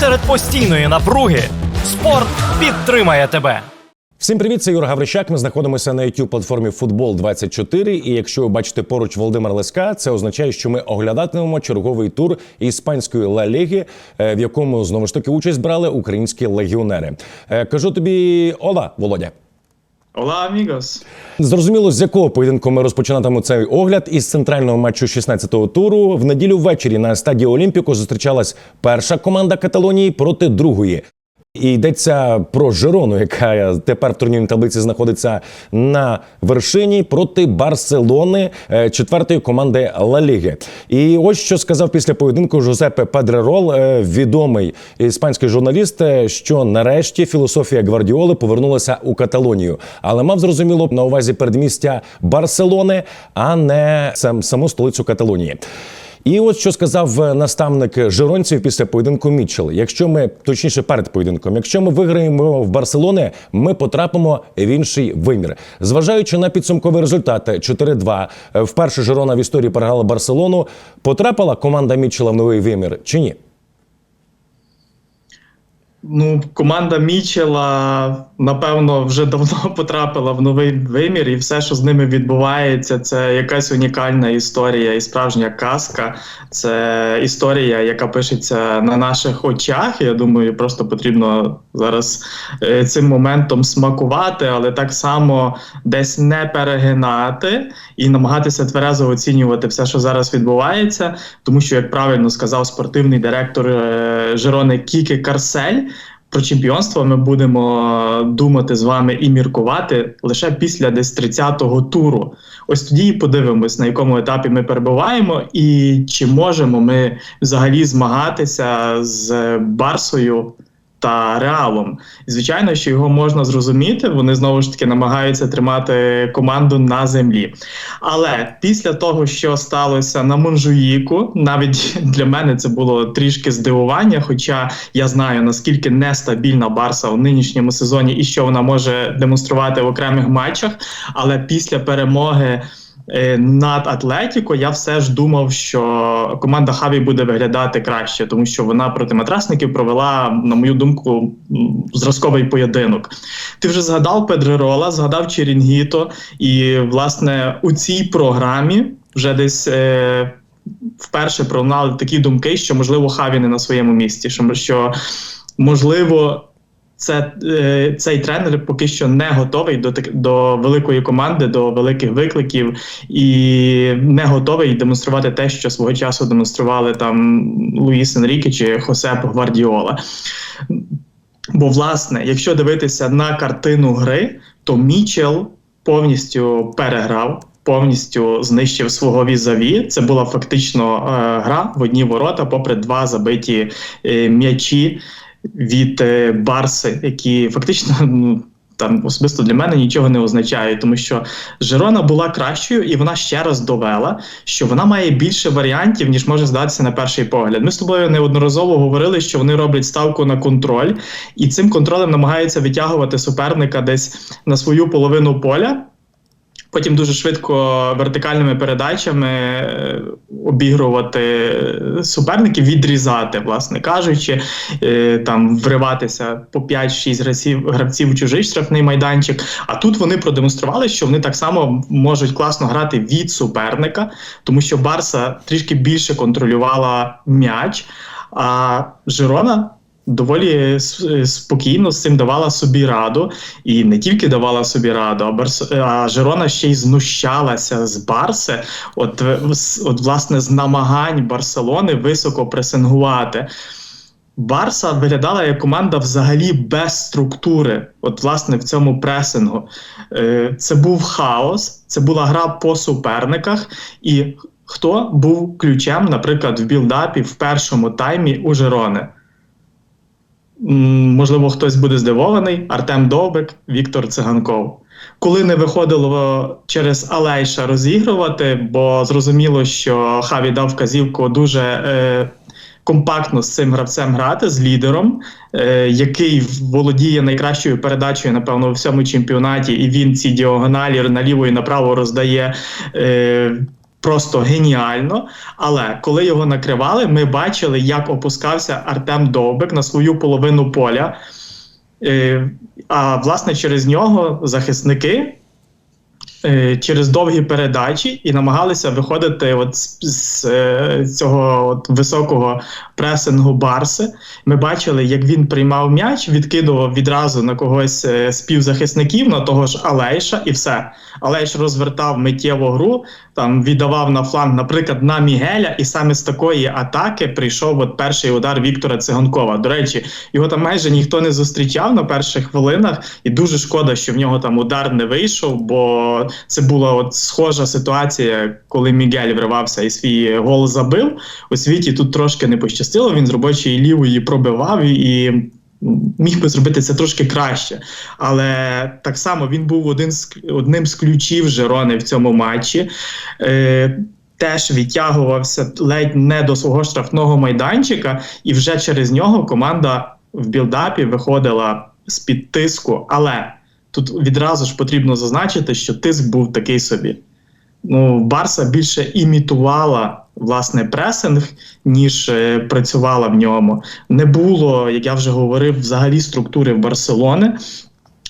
серед постійної напруги спорт підтримає тебе. Всім привіт, це Юра Гаврищак. Ми знаходимося на youtube платформі Футбол 24 І якщо ви бачите поруч Володимир Леска, це означає, що ми оглядатимемо черговий тур іспанської Ла Ліги, е, в якому знову ж таки участь брали українські легіонери. Е, Кажу тобі, Ола, Володя. Hola амігос! Зрозуміло, з якого поєдинку ми розпочинатимемо цей огляд із центрального матчу 16-го туру. В неділю ввечері на стадії Олімпіко зустрічалась перша команда Каталонії проти другої. І йдеться про Жирону, яка тепер в турнірній таблиці знаходиться на вершині проти Барселони, е, четвертої команди Ла Ліги. І ось що сказав після поєдинку Жозепе Падрерол, е, відомий іспанський журналіст, е, що нарешті філософія Гвардіоли повернулася у Каталонію, але мав зрозуміло на увазі передмістя Барселони, а не сам саму столицю Каталонії. І от що сказав е, наставник жиронців після поєдинку Мітчел. Якщо ми точніше перед поєдинком, якщо ми виграємо в Барселони, ми потрапимо в інший вимір. Зважаючи на підсумковий результат 4-2, е, вперше Жирона в історії переграла Барселону. Потрапила команда Мітчела в новий вимір чи ні? Ну, команда Мічела, напевно, вже давно потрапила в новий вимір, і все, що з ними відбувається, це якась унікальна історія і справжня казка. Це історія, яка пишеться на наших очах. Я думаю, просто потрібно зараз е, цим моментом смакувати, але так само десь не перегинати і намагатися тверезо оцінювати все, що зараз відбувається, тому що, як правильно сказав спортивний директор е, Жерони Кіки Карсель. Про чемпіонство ми будемо думати з вами і міркувати лише після десь 30-го туру. Ось тоді і подивимось, на якому етапі ми перебуваємо, і чи можемо ми взагалі змагатися з Барсою та Реалом. І, звичайно, що його можна зрозуміти. Вони знову ж таки намагаються тримати команду на землі. Але після того, що сталося на Монжуїку, навіть для мене це було трішки здивування. Хоча я знаю наскільки нестабільна Барса у нинішньому сезоні і що вона може демонструвати в окремих матчах. Але після перемоги. Е, Над Атлетіко я все ж думав, що команда Хаві буде виглядати краще, тому що вона проти матрасників провела, на мою думку, зразковий поєдинок. Ти вже згадав Педрерола, згадав Черінгіто, і власне у цій програмі вже десь. Е, Вперше пролунали такі думки, що можливо Хаві не на своєму місці, що, що можливо це, е, цей тренер поки що не готовий до, до великої команди, до великих викликів і не готовий демонструвати те, що свого часу демонстрували там Луїс Енріке чи Хосеп Гвардіола. Бо, власне, якщо дивитися на картину гри, то Мічел повністю переграв. Повністю знищив свого візаві. Це була фактично е, гра в одні ворота, попри два забиті е, м'ячі від е, Барси, які фактично ну, там особисто для мене нічого не означають, тому що Жирона була кращою, і вона ще раз довела, що вона має більше варіантів, ніж може здатися на перший погляд. Ми з тобою неодноразово говорили, що вони роблять ставку на контроль, і цим контролем намагаються витягувати суперника десь на свою половину поля. Потім дуже швидко вертикальними передачами е, обігрувати суперників, відрізати, власне кажучи, е, там вриватися по 5-6 гравців, гравців у чужий штрафний майданчик. А тут вони продемонстрували, що вони так само можуть класно грати від суперника, тому що Барса трішки більше контролювала м'яч, а Жирона доволі спокійно з цим давала собі раду, і не тільки давала собі раду, а, Барс... а Жерона ще й знущалася з Барси. От, е, от власне з намагань Барселони високо пресингувати. Барса виглядала як команда взагалі без структури, от власне в цьому пресингу. Е, Це був хаос, це була гра по суперниках, і хто був ключем, наприклад, в білдапі в першому таймі у Жерони. Можливо, хтось буде здивований. Артем Довбик, Віктор Циганков. Коли не виходило через Алейша розігрувати, бо зрозуміло, що Хаві дав вказівку дуже е, компактно з цим гравцем грати, з лідером, е, який володіє найкращою передачею, напевно, у всьому чемпіонаті, і він ці діагоналі наліво і направо роздає. Е, просто геніально. Але коли його накривали, ми бачили, як опускався Артем Довбик на свою половину поля. Е, А власне через нього захисники через довгі передачі і намагалися виходити от з, з е, цього от високого пресингу Барси. Ми бачили, як він приймав м'яч, відкидував відразу на когось е, з півзахисників, на того ж Алейша, і все. Алейш розвертав миттєво гру, там віддавав на фланг, наприклад, на Мігеля, і саме з такої атаки прийшов от перший удар Віктора Циганкова. До речі, його там майже ніхто не зустрічав на перших хвилинах, і дуже шкода, що в нього там удар не вийшов, бо це була от схожа ситуація, коли Мігель вривався і свій гол забив. У світі тут трошки не пощастило. Він з робочої лівої пробивав і. Міг би зробити це трошки краще, але так само він був один з одним з ключів Жерони в цьому матчі. Е, Теж відтягувався ледь не до свого штрафного майданчика, і вже через нього команда в білдапі виходила з під тиску. Але тут відразу ж потрібно зазначити, що тиск був такий собі. Ну, Барса більше імітувала власне пресинг, ніж е, працювала в ньому. Не було, як я вже говорив, взагалі структури в Барселони.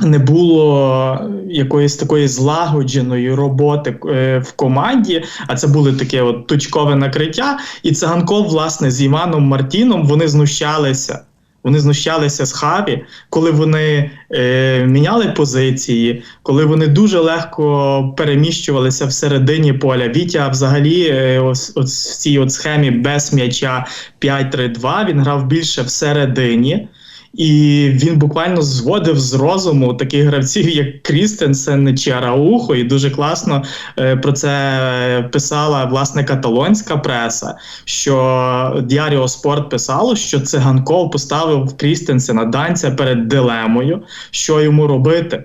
Не було якоїсь такої злагодженої роботи е, в команді, а це були таке от точкове накриття. І циганков, власне, з Іваном Мартіном вони знущалися. Вони знущалися з Хаві, коли вони е, міняли позиції, коли вони дуже легко переміщувалися всередині поля. Вітя взагалі е, ось, ось в цій от схемі без м'яча 5-3-2 він грав більше всередині. І він буквально зводив з розуму таких гравців, як Крістенсен чи Араухо, і дуже класно е, про це писала власне каталонська преса. Що Діаріо Спорт писало, що циганков поставив Крістенсена данця перед дилемою, що йому робити.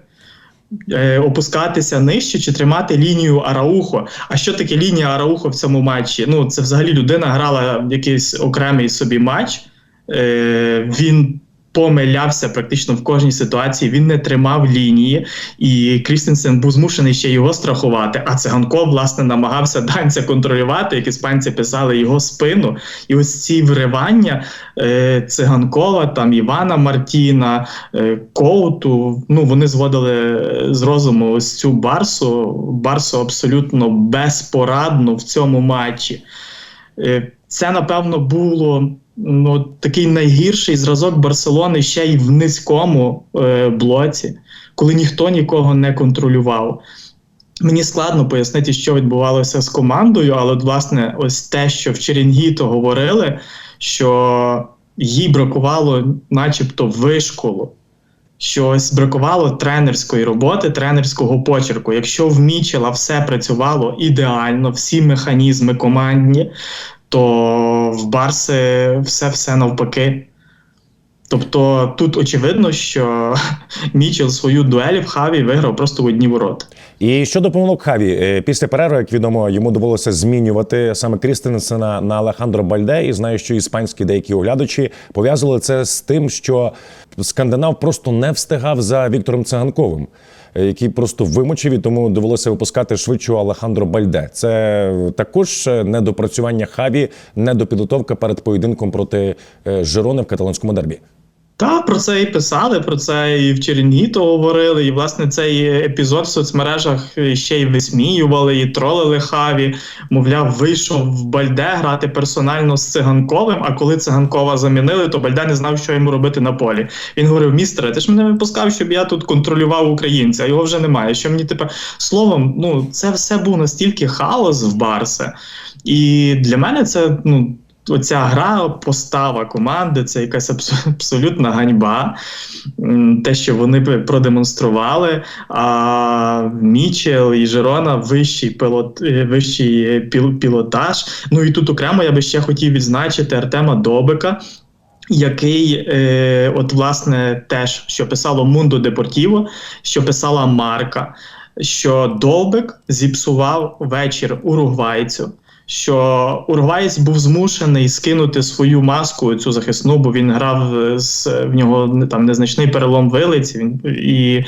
Е, Опускатися нижче чи тримати лінію Араухо. А що таке лінія Араухо в цьому матчі? Ну, це взагалі людина грала якийсь окремий собі матч. Е, Він помилявся практично в кожній ситуації. Він не тримав лінії, і Крістенсен був змушений ще його страхувати. А циганков, власне, намагався данця контролювати, як іспанці писали його спину. І ось ці вривання е, циганкова, там Івана Мартіна, е, Коуту. Ну вони зводили з розуму ось цю Барсу. Барсу абсолютно безпорадно в цьому матчі. Е, Це напевно було ну, такий найгірший зразок Барселони ще й в низькому е, блоці, коли ніхто нікого не контролював. Мені складно пояснити, що відбувалося з командою, але, власне, ось те, що в Черінгіто говорили, що їй бракувало, начебто, вишколу. Що ось бракувало тренерської роботи, тренерського почерку. Якщо в Мічела все працювало ідеально, всі механізми командні, то в Барси все-все навпаки. Тобто тут очевидно, що Мічел свою дуель в Хаві виграв просто в одні ворота. І щодо помилок Хаві, е, після перерви, як відомо, йому довелося змінювати саме Крістенсена на Алехандро Бальде. І знаю, що іспанські деякі оглядачі пов'язували це з тим, що скандинав просто не встигав за Віктором Циганковим, який просто вимочив і тому довелося випускати швидшу Алехандро Бальде. Це також недопрацювання Хаві, недопідготовка перед поєдинком проти е, Жирони в каталонському дербі. Та про це і писали, про це і в Черніто говорили. І власне цей епізод в соцмережах ще й висміювали, і тролили хаві. Мовляв, вийшов в Бальде грати персонально з циганковим. А коли циганкова замінили, то Бальде не знав, що йому робити на полі. Він говорив: містере, ти ж мене випускав, щоб я тут контролював українця. Його вже немає. Що мені тепер словом, ну це все був настільки хаос в Барсе. І для мене це ну. Оця гра, постава команди це якась абсолютна ганьба. Те, що вони продемонстрували. А Мічел і Жерона вищий пілот, е, вищий е, пілотаж. Ну і тут окремо я би ще хотів відзначити Артема Добика. Який, е, от, власне, теж що писало Мундо Депортіво, що писала Марка, що Довбик зіпсував вечір уругвайцю що Уругваєць був змушений скинути свою маску цю захисну, бо він грав з в нього там незначний перелом вилиці. Він і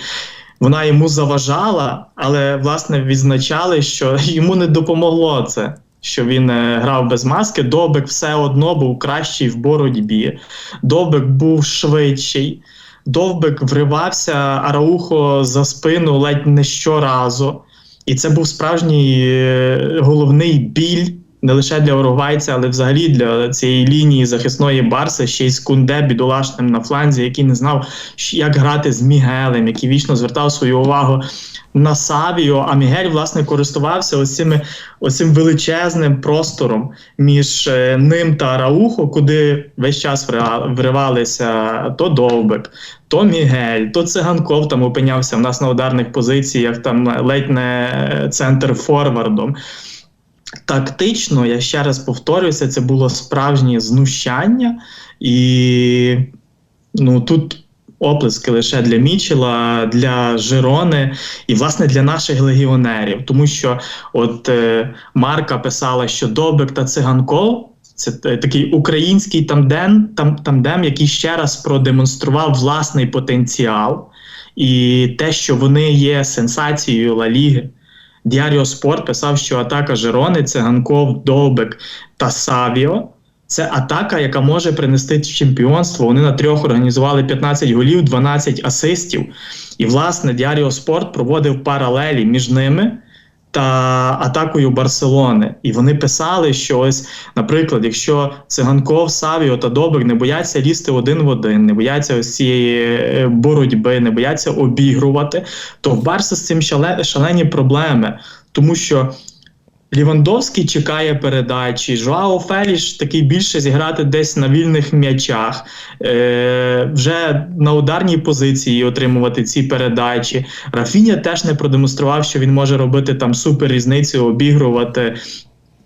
вона йому заважала, але власне відзначали, що йому не допомогло це. Що він е, грав без маски, Добик все одно був кращий в боротьбі. Добик був швидший. Довбик вривався Араухо за спину ледь не щоразу. І це був справжній е, головний біль не лише для уругвайця, але взагалі для цієї лінії захисної Барси, ще й з Кунде бідолашним на фланзі, який не знав, як грати з Мігелем, який вічно звертав свою увагу на Савіо. А Мігель, власне, користувався оцими, оцим величезним простором між е, ним та Раухо, куди весь час вривалися то Довбик, то Мігель, то Циганков там опинявся в нас на ударних позиціях, там ледь не центр форвардом. Тактично, я ще раз повторююся, це було справжнє знущання, і ну тут оплески лише для Мічела, для Жирони і, власне, для наших легіонерів. Тому що от е, Марка писала, що Добик та Циганков. Це такий український тандем, там, тандем, який ще раз продемонстрував власний потенціал і те, що вони є сенсацією Ла Ліги. Діаріо Спорт писав, що атака Жирони, Циганков, Довбик та Савіо це атака, яка може принести чемпіонство. Вони на трьох організували 15 голів, 12 асистів. І, власне, Діаріо Спорт проводив паралелі між ними та атакою Барселони. І вони писали, що ось, наприклад, якщо Циганков, Савіо та Добик не бояться лізти один в один, не бояться ось цієї е, боротьби, не бояться обігрувати, то в Барса з цим шалені проблеми. Тому що Лівандовський чекає передачі, Жуао Феліш такий більше зіграти десь на вільних м'ячах, е, вже на ударній позиції отримувати ці передачі. Рафіня теж не продемонстрував, що він може робити там супер різницю, обігрувати.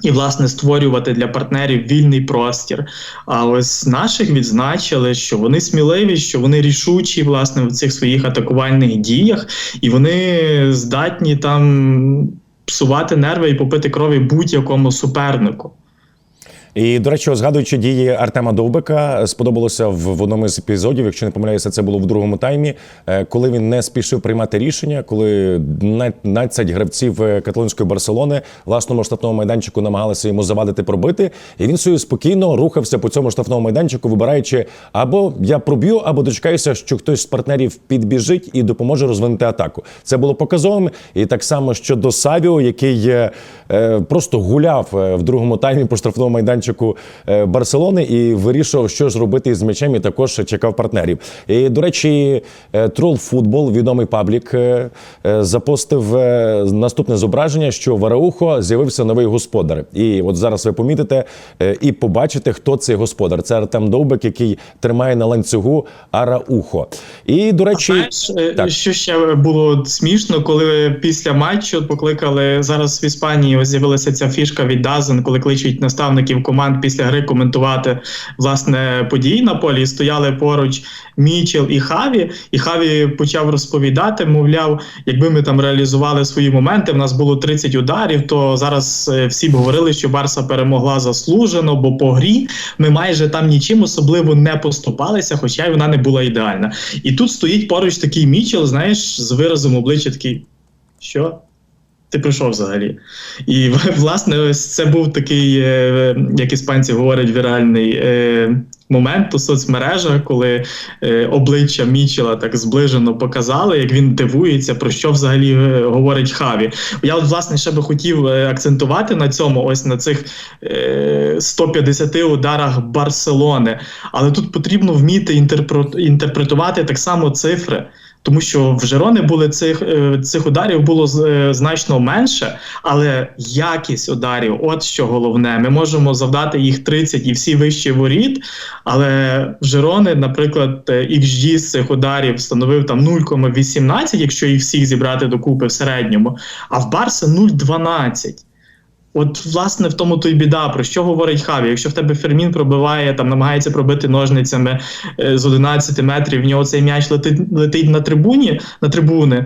І, власне, створювати для партнерів вільний простір. А ось наших відзначили, що вони сміливі, що вони рішучі, власне, в цих своїх атакувальних діях, і вони здатні там псувати нерви і попити крові будь-якому супернику. І, до речі, згадуючи дії Артема Довбика, сподобалося в, в одному з епізодів, якщо не помиляюся, це було в другому таймі, е, коли він не спішив приймати рішення, коли на- 15 гравців е, каталонської Барселони власному штрафному майданчику намагалися йому завадити пробити, і він собі спокійно рухався по цьому штрафному майданчику, вибираючи або я проб'ю, або дочекаюся, що хтось з партнерів підбіжить і допоможе розвинути атаку. Це було показовим. І так само щодо Савіо, який е, е, просто гуляв в другому таймі по штрафному майданчику е, Барселони і вирішував, що ж робити з м'ячем, і також чекав партнерів. І, до речі, е, Трол Футбол, відомий паблік, е, е, запостив е, наступне зображення, що в Араухо з'явився новий господар. І от зараз ви помітите е, і побачите, хто цей господар. Це Артем Довбик, який тримає на ланцюгу Араухо. І, до речі, Знаєш, е, так. що ще було смішно, коли після матчу покликали зараз в Іспанії ось з'явилася ця фішка від Дазен, коли кличуть наставників команд після гри коментувати власне події на полі. Стояли поруч Мічел і Хаві. І Хаві почав розповідати, мовляв, якби ми там реалізували свої моменти, в нас було 30 ударів, то зараз е, всі б говорили, що Барса перемогла заслужено, бо по грі ми майже там нічим особливо не поступалися, хоча й вона не була ідеальна. І тут стоїть поруч такий Мічел, знаєш, з виразом обличчя такий, що? Ти прийшов взагалі. І власне, ось це був такий, е, як іспанці говорять, віральний е, момент у соцмережах, коли е, обличчя Мічела так зближено показали, як він дивується, про що взагалі говорить Хаві. Я от, власне ще би хотів акцентувати на цьому, ось на цих е, 150 ударах Барселони. Але тут потрібно вміти інтерпретувати так само цифри. Тому що в Жерони були цих, е, цих ударів було е, значно менше, але якість ударів, от що головне, ми можемо завдати їх 30 і всі вищі воріт. Але в Жерони, наприклад, е, XG з цих ударів становив там 0,18, якщо їх всіх зібрати докупи в середньому, а в Барса 0,12. От, власне, в тому то й біда, про що говорить Хаві. Якщо в тебе Фермін пробиває, там намагається пробити ножницями е, з 11 метрів, в нього цей м'яч летить, летить на трибуні, на трибуни.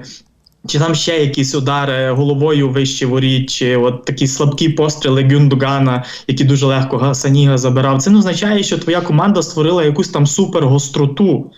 Чи там ще якісь удари головою вище воріт, чи от такі слабкі постріли Гюндогана, які дуже легко Га- Саніга забирав. Це не означає, що твоя команда створила якусь там супер гостроту.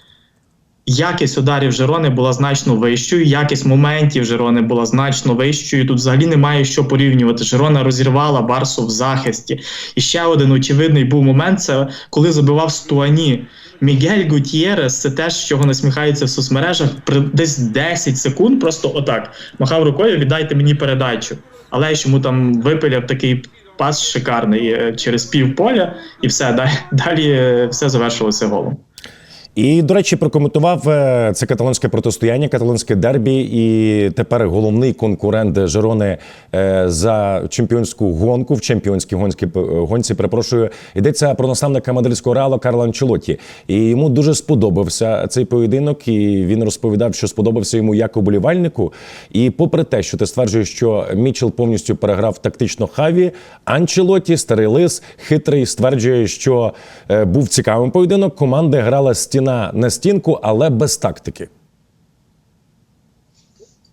Якість ударів Жерони була значно вищою, якість моментів Жерони була значно вищою. Тут взагалі немає що порівнювати. Жерона розірвала Барсу в захисті. І ще один очевидний був момент: це коли забивав Стуані. Мігель Гутьєрес, це теж, з чого насміхаються в соцмережах, при десь 10 секунд просто отак махав рукою, віддайте мені передачу. Але йому там випиляв такий пас шикарний е, через пів поля, і все, далі, далі е, все завершилося голом. І, до речі, прокоментував е, це каталонське протистояння, каталонське дербі, і тепер головний конкурент Жерони е, за чемпіонську гонку в чемпіонській гонській е, гонці. Перепрошую, йдеться про наставника мадридського реалу Карла Анчелотті. І йому дуже сподобався цей поєдинок. І він розповідав, що сподобався йому як оболівальнику. І попри те, що ти стверджуєш, що Мічел повністю переграв тактично Хаві, Анчелотті, старий лис, хитрий, стверджує, що був цікавим поєдинок. Команда грала стіна на стінку, але без тактики.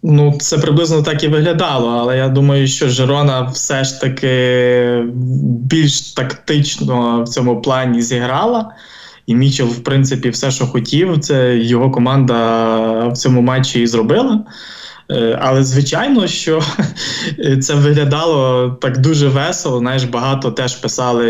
Ну, це приблизно так і виглядало, але я думаю, що Жерона все ж таки більш тактично в цьому плані зіграла. І Мічел, в принципі, все, що хотів, це його команда в цьому матчі і зробила. Е, Але звичайно, що це виглядало так дуже весело. Знаєш, багато теж писали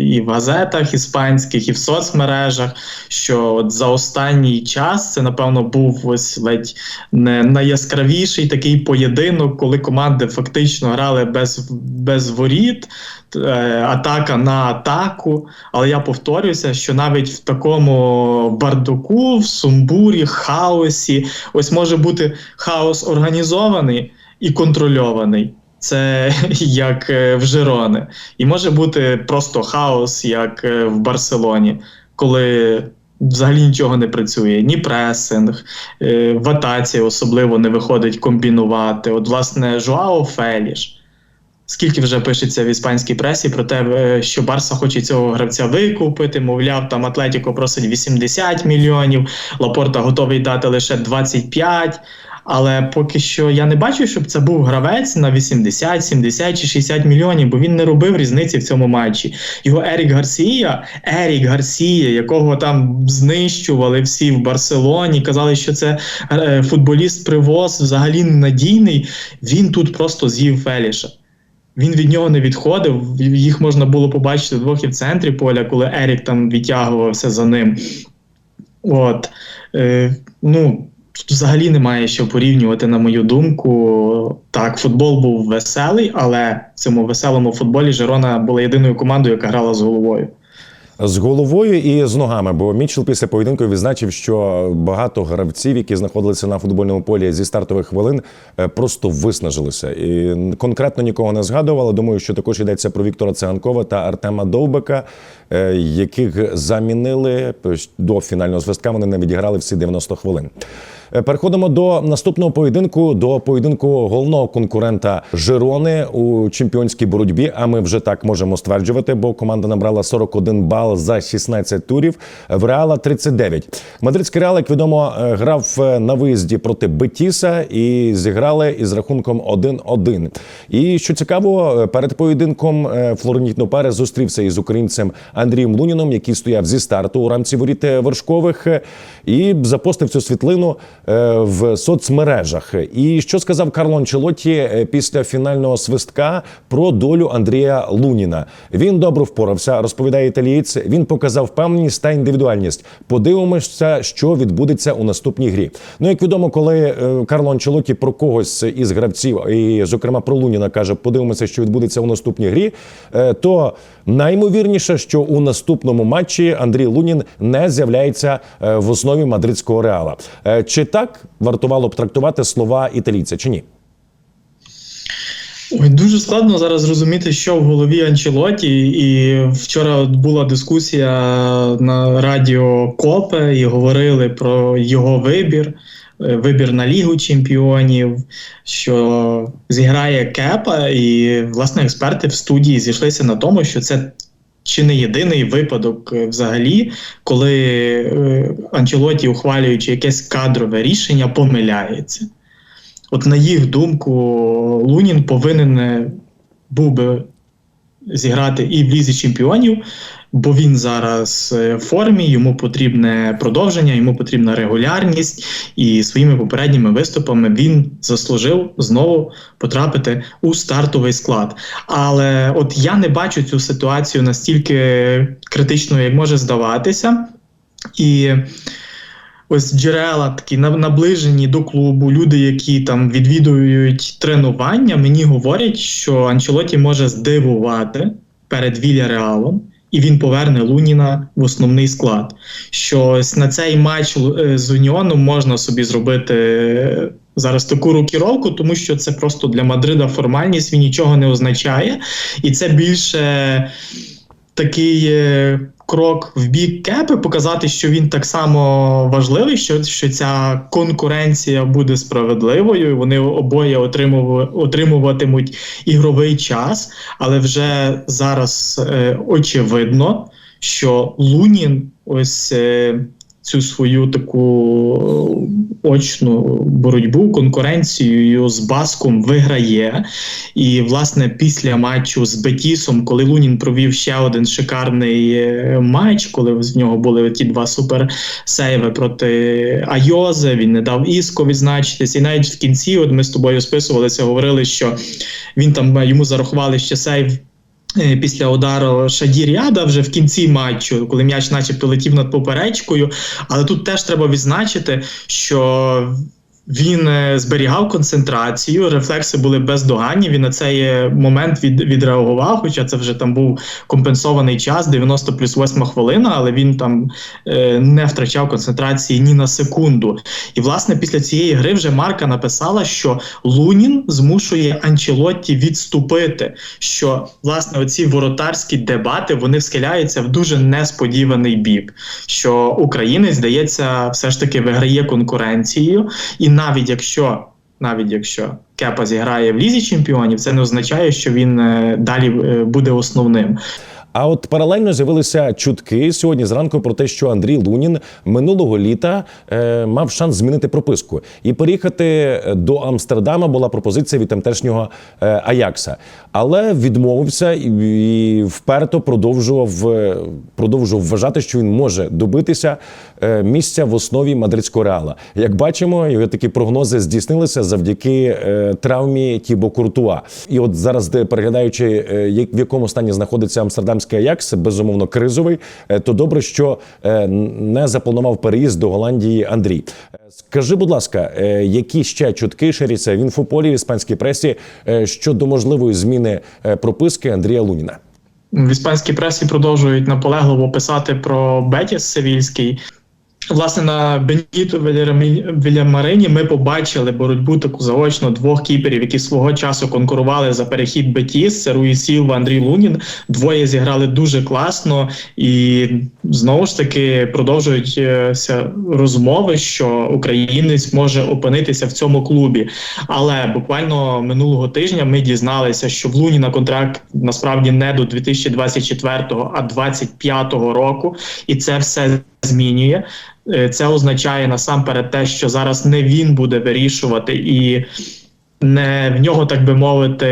і в газетах іспанських, і в соцмережах, що от за останній час це, напевно, був ось ледь не найяскравіший такий поєдинок, коли команди фактично грали без, без воріт. Е, Атака на атаку, але я повторюся, що навіть в такому бардуку, в сумбурі, хаосі, ось може бути хаос організований і контрольований. Це як е, в Жерони. І може бути просто хаос, як е, в Барселоні, коли взагалі нічого не працює, ні пресинг, в атаці особливо не виходить комбінувати. От, власне, Жуао Феліш. Скільки вже пишеться в іспанській пресі про те, е, що Барса хоче цього гравця викупити, мовляв, там Атлетіко просить 80 мільйонів, Лапорта готовий дати лише 25. Але поки що я не бачу, щоб це був гравець на 80, 70 чи 60 мільйонів, бо він не робив різниці в цьому матчі. Його Ерік Гарсія, Ерік Гарсія, якого там знищували всі в Барселоні, казали, що це е, футболіст привоз взагалі ненадійний. Він тут просто з'їв Феліша. Він від нього не відходив. Їх можна було побачити вдвох і в центрі поля, коли Ерік там відтягувався за ним. От. Е, ну, взагалі немає що порівнювати, на мою думку. Так, футбол був веселий, але в цьому веселому футболі Жерона була єдиною командою, яка грала з головою. З головою і з ногами, бо Мічел після поєдинку відзначив, що багато гравців, які знаходилися на футбольному полі зі стартових хвилин, е, просто виснажилися. І конкретно нікого не згадував, але думаю, що також йдеться про Віктора Циганкова та Артема Довбека, яких замінили до фінального свистка. Вони не відіграли всі 90 хвилин. Е, Переходимо до наступного поєдинку, до поєдинку головного конкурента Жирони у чемпіонській боротьбі. А ми вже так можемо стверджувати, бо команда набрала 41 бал за 16 турів. В Реала 39. Мадридський Реал, як відомо, е, грав е, на виїзді проти Бетіса і зіграли із рахунком 1-1. І що цікаво, е, перед поєдинком е, Флорентіно Перес зустрівся із українцем Андрієм Луніном, який стояв зі старту у рамці воріт е, вершкових, е, і запостив цю світлину е, в соцмережах. І що сказав Карло Анчелотті після фінального свистка про долю Андрія Луніна? Він добре впорався, розповідає італієць. Він показав впевненість та індивідуальність. Подивимося, що відбудеться у наступній грі. Ну як відомо, коли Карло Анчелотті про когось із гравців, і зокрема про Луніна, каже, подивимося, що відбудеться у наступній грі, то наймовірніше, що у наступному матчі Андрій Лунін не з'являється е, в основі мадридського реала. Е, Чи так вартувало б трактувати слова італійця, чи ні? Ой, дуже складно зараз зрозуміти, що в голові Анчелоті. І вчора була дискусія на радіо Копе, і говорили про його вибір, вибір на Лігу чемпіонів, що зіграє Кепа, і власне експерти в студії зійшлися на тому, що це. Чи не єдиний випадок е, взагалі, коли е, Анчелоті, ухвалюючи якесь кадрове рішення, помиляється? От на їх думку, Лунін повинен е, був би зіграти і в лізі чемпіонів, бо він зараз е, в формі, йому потрібне продовження, йому потрібна регулярність, і своїми попередніми виступами він заслужив знову потрапити у стартовий склад. Але от я не бачу цю ситуацію настільки критичною, як може здаватися. І ось джерела такі наближені до клубу, люди, які там відвідують тренування, мені говорять, що Анчелоті може здивувати перед Вільяреалом. І він поверне Луніна в основний склад. Що на цей матч е, з Уніоном можна собі зробити е, зараз таку рокіровку, тому що це просто для Мадрида формальність, він нічого не означає, і це більше такий е, крок в бік кепи, показати, що він так само важливий, що, що ця конкуренція буде справедливою. і Вони обоє отримув, отримуватимуть ігровий час, але вже зараз е, очевидно, що Лунін ось. Е, Цю свою таку очну боротьбу, конкуренцію з Баском виграє. І, власне, після матчу з Бетісом, коли Лунін провів ще один шикарний е, матч, коли в нього були ті два суперсейви проти Айозе, він не дав Іско відзначитись. І навіть в кінці, от ми з тобою списувалися, говорили, що він там йому зарахували ще сейв. Е, Після удару Шадір'яда вже в кінці матчу, коли м'яч начебто летів над поперечкою. Але тут теж треба відзначити, що він е, зберігав концентрацію, рефлекси були бездоганні. Він на цей е, момент від, відреагував, хоча це вже там був компенсований час, 90 плюс 8 хвилина, але він там е, не втрачав концентрації ні на секунду. І власне після цієї гри вже Марка написала, що Лунін змушує Анчелотті відступити. Що власне оці воротарські дебати вони схиляються в дуже несподіваний бік. Що українець здається, все ж таки виграє конкуренцію, і навіть якщо. Навіть якщо Кепа зіграє в лізі чемпіонів, це не означає, що він е, далі е, буде основним. А от паралельно з'явилися чутки сьогодні зранку про те, що Андрій Лунін минулого літа е, мав шанс змінити прописку і переїхати до Амстердама. Була пропозиція від тамтешнього е, Аякса, але відмовився і, і вперто продовжував е, продовжував вважати, що він може добитися е, місця в основі мадридського реала. Як бачимо, його такі прогнози здійснилися завдяки е, травмі Тібо Куртуа. І от зараз, де переглядаючи, е, в якому стані знаходиться Амстердамський Аякс, безумовно кризовий, е, то добре, що е, не запланував переїзд до Голландії Андрій. Е, Скажи, будь ласка, які ще чутки ширяться в інфополі в іспанській пресі щодо можливої зміни прописки Андрія Луніна? В іспанській пресі продовжують наполегливо писати про Бетіс Севільський. Власне, на Беніто Вільямарині ми побачили боротьбу таку заочно двох кіперів, які свого часу конкурували за перехід Бетіс. Це Руї Сілва, Андрій Лунін. Двоє зіграли дуже класно, і знову ж таки продовжуються розмови, що українець може опинитися в цьому клубі. Але буквально минулого тижня ми дізналися, що в Луніна контракт насправді не до 2024, а 2025 року, і це все змінює. Е, Це означає насамперед те, що зараз не він буде вирішувати, і не в нього, так би мовити,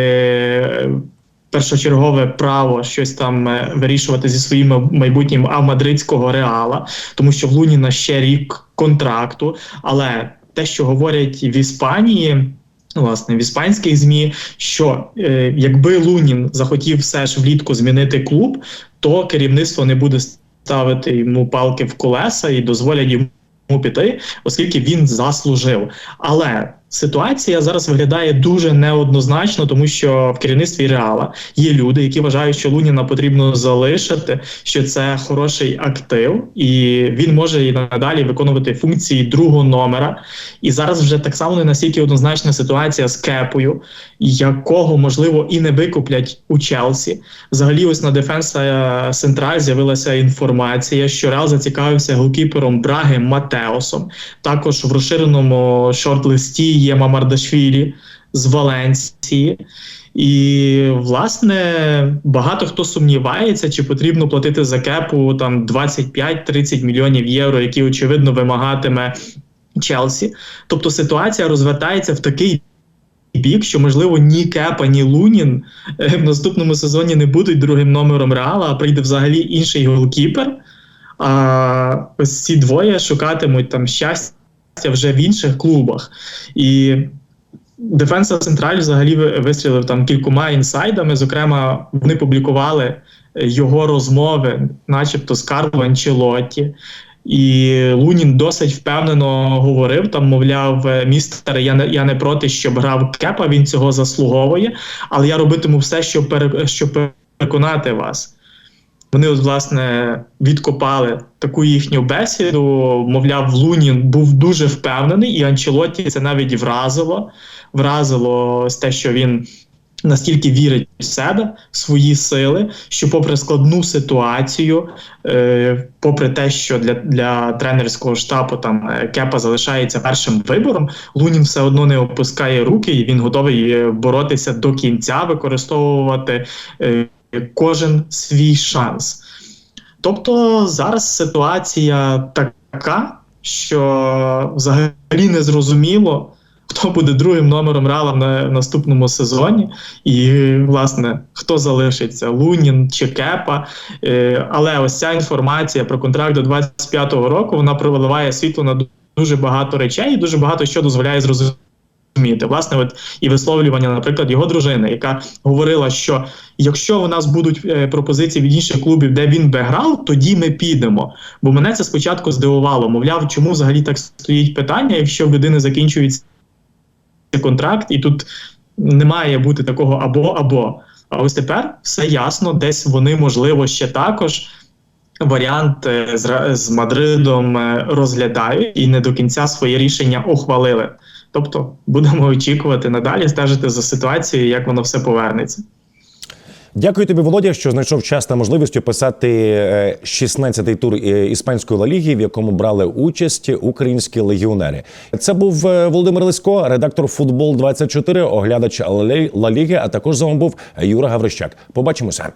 першочергове право щось там е, вирішувати зі своїм майбутнім а мадридського реала, тому що в Луніна ще рік контракту. Але те, що говорять в Іспанії. Власне, в іспанських змі, що е, якби Лунін захотів все ж влітку змінити клуб, то керівництво не буде ставити йому палки в колеса і дозволять йому піти, оскільки він заслужив. Але ситуація зараз виглядає дуже неоднозначно, тому що в керівництві реала є люди, які вважають, що Луніна потрібно залишити, що це хороший актив, і він може і надалі виконувати функції другого номера. І зараз вже так само не настільки однозначна ситуація з кепою, якого можливо і не викуплять у Челсі. Взагалі, ось на Дефенса Централь з'явилася інформація, що Реал зацікавився голкіпером Браги Матеосом. Також в розширеному шорт-листі є Мамардашвілі з Валенції. І власне багато хто сумнівається, чи потрібно платити за кепу там 25-30 мільйонів євро, які очевидно вимагатиме Челсі. Тобто ситуація розвертається в такий бік. що можливо ні Кепа, ні Лунін е, в наступному сезоні не будуть другим номером Реала, а прийде взагалі інший голкіпер. А ось ці двоє шукатимуть там щастя вже в інших клубах. І Дефенса Централь взагалі вистрілив там кількома інсайдами. Зокрема, вони публікували його розмови, начебто з Карло Анчелотті. І Лунін досить впевнено говорив: там, мовляв, «Е, містер, я не я не проти, щоб грав Кепа, він цього заслуговує, але я робитиму все, щоб щоб переконати вас. Вони, от, власне, відкопали таку їхню бесіду. Мовляв, Лунін був дуже впевнений, і Анчелотті це навіть вразило. Вразило те, що він настільки вірить в себе, в свої сили, що, попри складну ситуацію, е, попри те, що для, для тренерського штабу там е, Кепа залишається першим вибором, Лунін все одно не опускає руки, і він готовий е, боротися до кінця, використовувати. е, Кожен свій шанс. Тобто зараз ситуація така, що взагалі не зрозуміло, хто буде другим номером Реала на наступному сезоні, і власне хто залишиться Лунін чи Кепа. Е, Але ось ця інформація про контракт до 25-го року вона проливає світло на дуже багато речей, і дуже багато що дозволяє зрозуміти. Власне, от і висловлювання, наприклад, його дружини, яка говорила, що якщо у нас будуть е, пропозиції від інших клубів, де він би грав, тоді ми підемо. Бо мене це спочатку здивувало. Мовляв, чому взагалі так стоїть питання, якщо людини закінчується контракт, і тут не має бути такого або або. А ось тепер все ясно, десь вони можливо ще також. Варіант е, з, з Мадридом е, розглядають і не до кінця своє рішення ухвалили. Тобто будемо очікувати надалі, стежити за ситуацією, як воно все повернеться. Дякую тобі, Володя, що знайшов час та можливість описати е, 16-й тур е, іспанської Ла Ліги, в якому брали участь українські легіонери. Це був е, Володимир Лисько, редактор футбол 24 оглядач Ла Ліги, а також з вами був Юра Гаврищак. Побачимося.